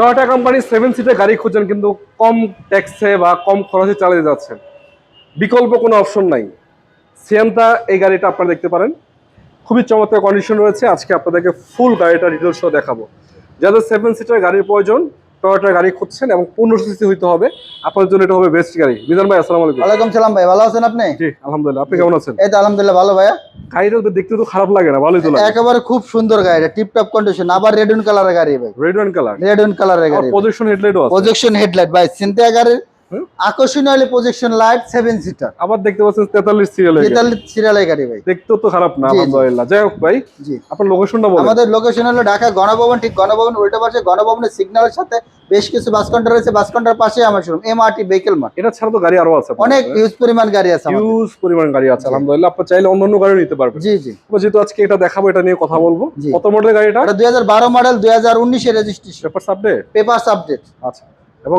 Toyota company seven সিটের গাড়ি খুঁজছেন, কিন্তু কম ট্যাক্সে বা কম খরচে চালিয়ে যাচ্ছেন বিকল্প কোনো অপশন নাই। সিয়ান্তা এই গাড়িটা আপনারা দেখতে পারেন। খুবই চমৎকার কন্ডিশন রয়েছে। আজকে আপনাদেরকে ফুল গাড়িটা ডিটেলস দেখাবো। যাদের সেভেন সিটার গাড়ির প্রয়োজন টয়োটার গাড়ি খুঁজছেন এবং পূর্ণ সিসি হইতে হবে। আপনার জন্য এটা হবে বেস্ট গাড়ি। মিজান ভাই আসসালামু আলাইকুম। ওয়ালাইকুম সালাম ভাই ভালো আছেন আপনি? জি আলহামদুলিল্লাহ। আপনি কেমন আছেন? এই তো আলহামদুলিল্লাহ ভালো ভাইয়া। গাড়িটা তো দেখতে তো খারাপ লাগে না ভালোই তো লাগে। একেবারে খুব সুন্দর গাড়ি টিপ টপ কন্ডিশন আবার রেড উন কালারের গাড়ি ভাই। রেড ওয়ান কালার রেড উন কালারের গাড়ি প্রজেকশন হেডলাইটও আছে। প্রজেকশন হেডলাইট ভাই সিনথিয়া গাড়ির? আকর্ষণীয় হলে প্রজেকশন লাইট সেভেন সিটার আবার দেখতে পাচ্ছেন তেতাল্লিশ সিরিয়াল তেতাল্লিশ সিরিয়ালের গাড়ি ভাই। দেখতেও তো খারাপ না। আলহামদুলিল্লাহ। যাই হোক ভাই জি। আপনার লোকেশনটা বলেন। আমাদের লোকেশন হলো ঢাকা গণভবন ঠিক গণভবন উল্টো পাশে গণভবনের সিগন্যালের সাথে বেশ কিছু বাস কাউন্টার রয়েছে। বাস কাউন্টার পাশে আমার শোরুম এমআরটি ভেহিকেল মার্ট এটা ছাড়া তো গাড়ি আরও আছে অনেক ইউজ পরিমাণ গাড়ি আছে। হিউজ পরিমাণ গাড়ি আছে আলহামদুলিল্লাহ। আপনি চাইলে অন্য অন্য গাড়ি নিতে পারবেন। জি জি। যেহেতু আজকে এটা দেখাবো এটা নিয়ে কথা বলব। কত মডেলের গাড়িটা? এটা দুই হাজার বারো মডেল দুই হাজার উনিশের registration paper update papers update আচ্ছা। এবং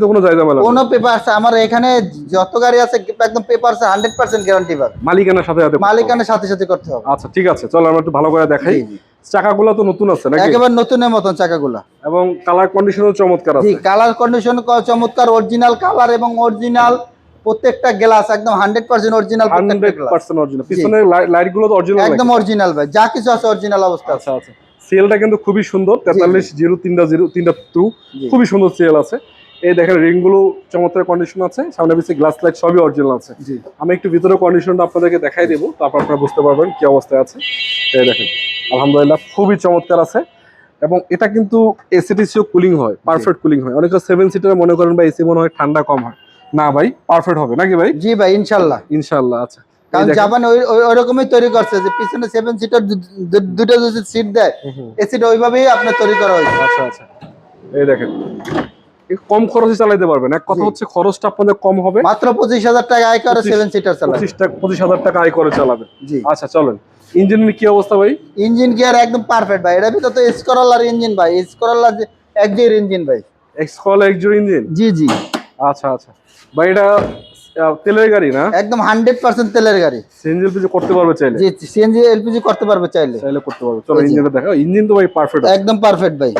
তো কোনো জায়গা মেলা কোনো পেপারস আমার এখানে যত গাড়ি আছে একদম পেপারস হান্ড্রেড পার্সেন্ট গ্যারান্টি পাবে। মালিকানার সাথে সাথে মালিকানের সাথে সাথে করতে হবে। আচ্ছা ঠিক আছে। চলো আমরা একটু ভালো করে দেখাই। জি, জি। চাকাগুলো তো নতুন আছে নাকি? একেবারে নতুনের মতন চাকাগুলা। এবং কালার কন্ডিশনও চমৎকার জি আছে। কালার কন্ডিশন চমৎকার অরিজিনাল কালার এবং অরিজিনাল প্রত্যেকটা গ্লাস একদম হান্ড্রেড পার্সেন্ট অরিজিনাল প্রত্যেকটা হান্ড্রেড গ্লাস পার্সেন্ট অরিজিনাল পিছনের লাইটগুলো তো অরিজিনাল একদম অরিজিনাল ভাই যা কিছু আছে অরিজিনাল অবস্থা আছে। আচ্ছা আচ্ছা। সিএলটা কিন্তু খুবই সুন্দর তেতাল্লিশ জিরো তিনটা জিরো তিনটা টু খুবই সুন্দর সিএল আছে। এই দেখেন রিংগুলো চমৎকার কন্ডিশন আছে সামনে পিছিয়ে গ্লাস লাইট সবই অরিজিনাল আছে। আমি একটু ভিতরে কন্ডিশনটা আপনাদেরকে দেখাই দেবো তারপর আপনারা বুঝতে পারবেন কি অবস্থায় আছে। এই দেখেন আলহামদুলিল্লাহ খুবই চমৎকার আছে। এবং এটা কিন্তু এসিটিসিও কুলিং হয় পারফেক্ট কুলিং হয়। অনেকে সেভেন সিটার মনে করেন বা এসি মনে হয় ঠান্ডা কম হয়। না ভাই পারফেক্ট হবে নাকি ভাই? জি ভাই ইনশাল্লাহ। ইনশাল্লাহ আচ্ছা। কারণ জাপান ওই ওই- তৈরি করছে যে পিছনে সেভেন সিটার দুটো যদি সিট দেয়। এসিটা ওইভাবেই আপনার তৈরি করা হয়েছে। আচ্ছা আচ্ছা। এই দেখেন। কম খরচে চালাতে পারবেন। এক কথা হচ্ছে খরচটা আপনাদের কম হবে। মাত্র পঁচিশ হাজার টাকা আয় করে সেভেন সিটার চালায় পঁচিশ টাকা পঁচিশ হাজার টাকা আয় করে চালাবে। জি। আচ্ছা চলেন। ইঞ্জিনের কি অবস্থা ভাই? ইঞ্জিন গিয়ার একদম পারফেক্ট ভাই। এটা ভিতরে তো স্করলার ইঞ্জিন ভাই। স্করলার যে একজির ইঞ্জিন ভাই। এক্স কল এক্সজোর ইঞ্জিন জি জি। আচ্ছা আচ্ছা। ভাই এটা তেলের গাড়ি না? একদম 100% তেলের গাড়ি। সিএনজি এলপিজি করতে পারবে চাইলে? জি সিএনজি এলপিজি করতে পারবে চাইলে। চাইলে করতে পারবে। চলো ইঞ্জিনটা দেখো ইঞ্জিন তো ভাই পারফেক্ট একদম পারফেক্ট ভাই।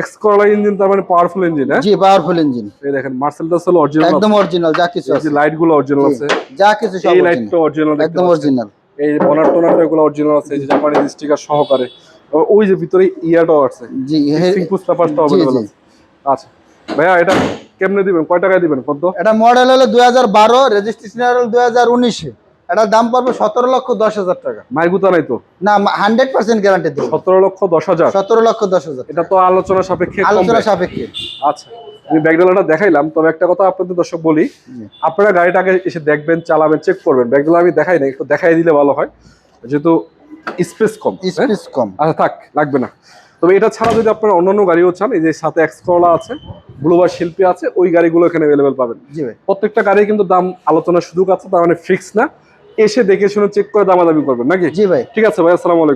এক্স করলা ইঞ্জিন তার মানে পাওয়ারফুল ইঞ্জিন হ্যাঁ? জি পাওয়ারফুল ইঞ্জিন এই দেখেন মার্সেল দাস হলো অরিজিনাল একদম অরিজিনাল যা কিছু আছে। লাইটগুলো অরিজিনাল আছে। যা কিছু সব এই লাইট অরিজিনাল একদম অরিজিনাল এই বনার টোনার এগুলো অরিজিনাল আছে যে জাপানি স্টিকার সহকারে। ওই যে ভিতরে ইয়াটাও আছে। জি সিংপুস পেপারটা অ্যাভেলেবল আছে। আচ্ছা ভাইয়া এটা কেমনে দিবেন? কয় টাকায় দিবেন কত এটা মডেল হলো দুই হাজার বারো রেজিস্ট্রেশন হলো দুই হাজার উনিশে। এটার দাম পড়বে সতেরো লক্ষ দশ হাজার টাকা। মাইগুতা নাই তো? না হান্ড্রেড পার্সেন্ট গ্যারান্টি দেবো। সতেরো লক্ষ দশ হাজার? সতেরো লক্ষ দশ হাজার। এটা তো আলোচনা সাপেক্ষে আলোচনা সাপেক্ষে। আচ্ছা আমি ব্যাগডালাটা দেখাইলাম তবে একটা কথা আপনাদের দর্শক বলি আপনারা গাড়িটাকে এসে দেখবেন চালাবেন চেক করবেন। ব্যাগডালা আমি দেখাই না একটু দেখাই দিলে ভালো হয়। যেহেতু স্পেস কম হ্যাঁ? স্পেস কম। আচ্ছা থাক লাগবে না। তবে এটা ছাড়া যদি আপনারা অন্যান্য গাড়িও চান এই যে সাথে এক্স করলা আছে ব্লুবার শিল্পী আছে ওই গাড়িগুলো এখানে অ্যাভেলেবেল পাবেন। জি ভাই। প্রত্যেকটা গাড়ি কিন্তু দাম আলোচনার সুযোগ আছে তার মানে ফিক্স না। এসে দেখে শুনে চেক করে দামাদামি করবেন নাকি? জি ভাই। ঠিক আছে ভাই আসসালামু আলাইকুম।